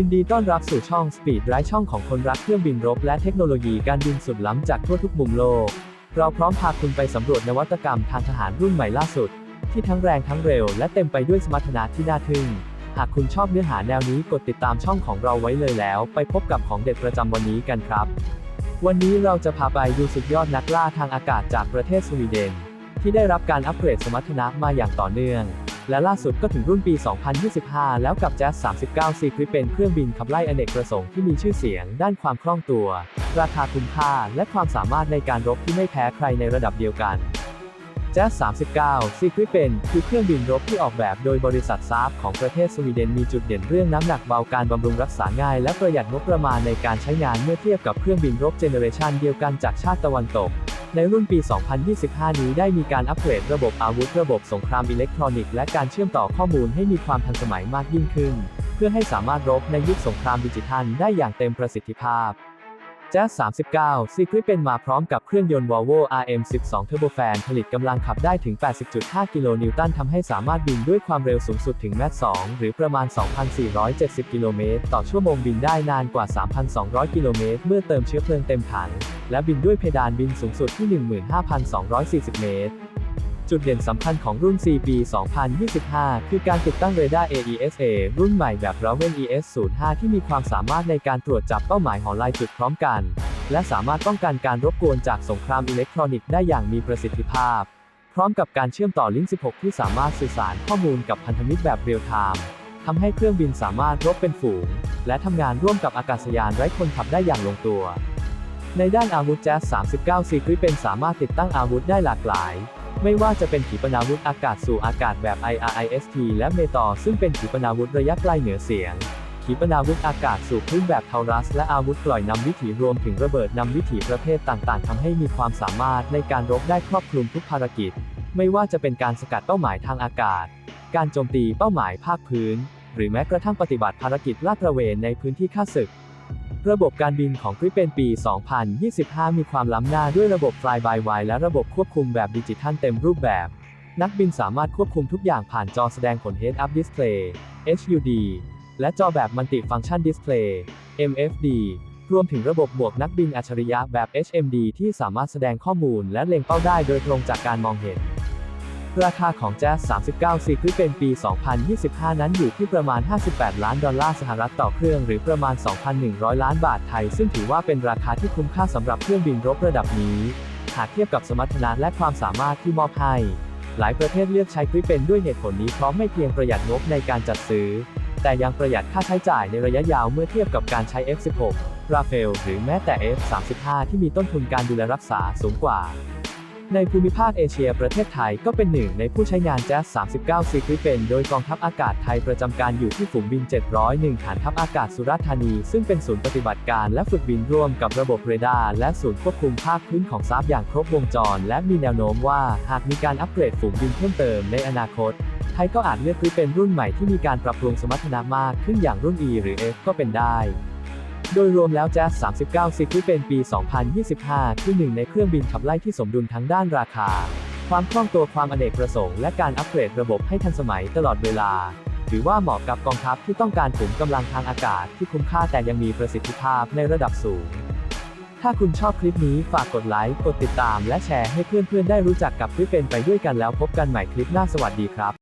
ยินดีต้อนรับสู่ช่อง Speed ไร้ช่องของคนรักเครื่องบินรบ และเทคโนโลยีการบินสุดล้ำจากทั่วทุกมุมโลก เราพร้อมพาคุณไปสำรวจนวัตกรรมทางทหารรุ่นใหม่ล่าสุด ที่ทั้งแรงทั้งเร็ว และเต็มไปด้วยสมรรถนะที่น่าทึ่ง หากคุณชอบเนื้อหาแนวนี้กดติดตามช่องของเราไว้เลยแล้ว ไปพบกับของเด็ดประจำวันนี้กันครับ วันนี้เราจะพาไปดูสุดยอดนักล่าทางอากาศจากประเทศสวีเดน ที่ได้รับการอัปเกรดสมรรถนะมาอย่างต่อเนื่อง และล่าสุดก็ถึงรุ่นปี 2025 แล้วกับ Jazz 39 C คริปเป็นเครื่องบินขับไล่อเนกประสงค์ที่มีชื่อเสียง ด้านความคล่องตัว ราคาคุ้มค่า และความสามารถในการรบที่ไม่แพ้ใครในระดับเดียวกัน Jazz 39 C คริปเป็นคือเครื่องบินรบที่ออกแบบโดยบริษัทซาฟของประเทศสวีเดนมีจุดเด่นเรื่องน้ำหนักเบาการบำรุงรักษาง่าย และประหยัดงบประมาณในการใช้งานเมื่อเทียบกับเครื่องบินรบเจเนอเรชันเดียวกันจากชาติตะวันตก ในรุ่นปี 2025 นี้ได้มีการอัปเกรดระบบอาวุธระบบสงครามอิเล็กทรอนิกส์และการเชื่อมต่อข้อมูลให้มีความทันสมัยมากยิ่งขึ้น เพื่อให้สามารถรบในยุคสงครามดิจิทัลได้อย่างเต็มประสิทธิภาพ จ๊ส39 ซีคริเป็นมาพร้อมกับเครื่องยนต์ Volvo RM12 Turbofan ผลิตกำลังขับได้ถึง 80.5 กิโลนิวตันทำให้สามารถบินด้วยความเร็วสูงสุดถึงแมท2หรือประมาณ 2,470 กิโลเมตรต่อชั่วโมงบินได้นานกว่า 3,200 กิโลเมตรเมื่อเติมเชื้อเพลิงเต็มถัง และบินด้วยเพดานบินสูงสุดที่ 15,240 เมตร จุดเด่นสำคัญของรุ่น C ปี2025 คือการติดตั้งเรดาร์ AESA รุ่นใหม่แบบ Raven ES05 ที่มีความสามารถในการตรวจจับเป้าหมายหอลายจุดพร้อมกัน และสามารถป้องกันการรบกวนจากสงครามอิเล็กทรอนิกส์ได้อย่างมีประสิทธิภาพ พร้อมกับการเชื่อมต่อลิงก์ 16 ที่สามารถสื่อสารข้อมูลกับพันธมิตรแบบเรียลไทม์ทำให้เครื่องบินสามารถรบเป็นฝูง และทำงานร่วมกับอากาศยานไร้คนขับได้อย่างลงตัว ในด้านอาวุธ Jazz 39 C คริเป็นสามารถติดตั้งอาวุธได้หลากหลาย ไม่ว่าจะเป็นขีปนาวุธอากาศสู่อากาศแบบ IRIST และเมตอซึ่งเป็นขีปนาวุธระยะไกลเหนือเสียง ขีปนาวุธอากาศสู่พื้นแบบเทารัส และอาวุธปล่อยนำวิถีรวมถึงระเบิดนำวิถีประเภทต่างๆทำให้มีความสามารถในการรบได้ครอบคลุมทุกภารกิจ ไม่ว่าจะเป็นการสกัดเป้าหมายทางอากาศ การโจมตีเป้าหมายภาคพื้น หรือแม้กระทั่งปฏิบัติภารกิจลาดตระเวนในพื้นที่ข้าศึก ระบบการบินของกริเป็นปี 2025 มีความล้ำหน้าด้วยระบบ Fly by Wire และระบบควบคุมแบบดิจิทัลเต็มรูปแบบ นักบินสามารถควบคุมทุกอย่างผ่านจอแสดงผล Head Up Display HUD และจอแบบ Multi Function Display MFD รวมถึงระบบหมวกนักบินอัจฉริยะแบบ HMD ที่สามารถแสดงข้อมูลและเล็งเป้าได้โดยตรงจากการมองเห็น ราคาของ Jazz 39 C คริปเป็นปี 2025 นั้นอยู่ที่ประมาณ 58 ล้านดอลลาร์สหรัฐต่อเครื่องหรือประมาณ 2,100 ล้านบาทไทย ซึ่งถือว่าเป็นราคาที่คุ้มค่าสำหรับเครื่องบินรบระดับนี้ หากเทียบกับสมรรถนะและความสามารถที่มอบให้ หลายประเทศเลือกใช้คริเป็นด้วยเหตุผลนี้เพราะไม่เพียงประหยัดงบในการจัดซื้อ แต่ยังประหยัดค่าใช้จ่ายในระยะยาวเมื่อเทียบกับการใช้ F16 Rafael หรือแม้แต่ F35 ที่มีต้นทุนการดูแลรักษาสูงกว่า ในภูมิภาคเอเชียประเทศไทยก็เป็นหนึ่งในผู้ใช้งาน Jazz 39 C คริเป็นโดยกองทัพอากาศไทยประจำการอยู่ที่ฝูงบิน 701 ฐานทัพอากาศสุราษฎร์ธานี ซึ่งเป็นศูนย์ปฏิบัติการและฝึกบินร่วมกับระบบเรดาร์และศูนย์ควบคุมภาคพื้นของซาฟอย่างครบวงจร และมีแนวโน้มว่าหากมีการอัปเกรดฝูงบินเพิ่มเติมในอนาคตไทยก็อาจเลือกคริเป็นรุ่นใหม่ที่มีการปรับปรุงสมรรถนะมากขึ้นอย่างรุ่น E หรือ F ก็เป็นได้ โดยรวมแล้ว Jazz 39 C คริเป็นปี 2025 คือหนึ่งในเครื่องบินขับไล่ที่สมดุลทั้งด้านราคา ความคล่องตัวความอเนกประสงค์ และการอัปเกรดระบบให้ทันสมัยตลอดเวลา ถือว่าเหมาะกับกองทัพที่ต้องการขุมกำลังทางอากาศที่คุ้มค่าแต่ยังมีประสิทธิภาพในระดับสูง ถ้าคุณชอบคลิปนี้ฝากกดไลค์ กดติดตาม และแชร์ให้เพื่อนๆ ได้รู้จักกับคลิปเป็นไปด้วยกันแล้วพบกันใหม่คลิปหน้าสวัสดีครับ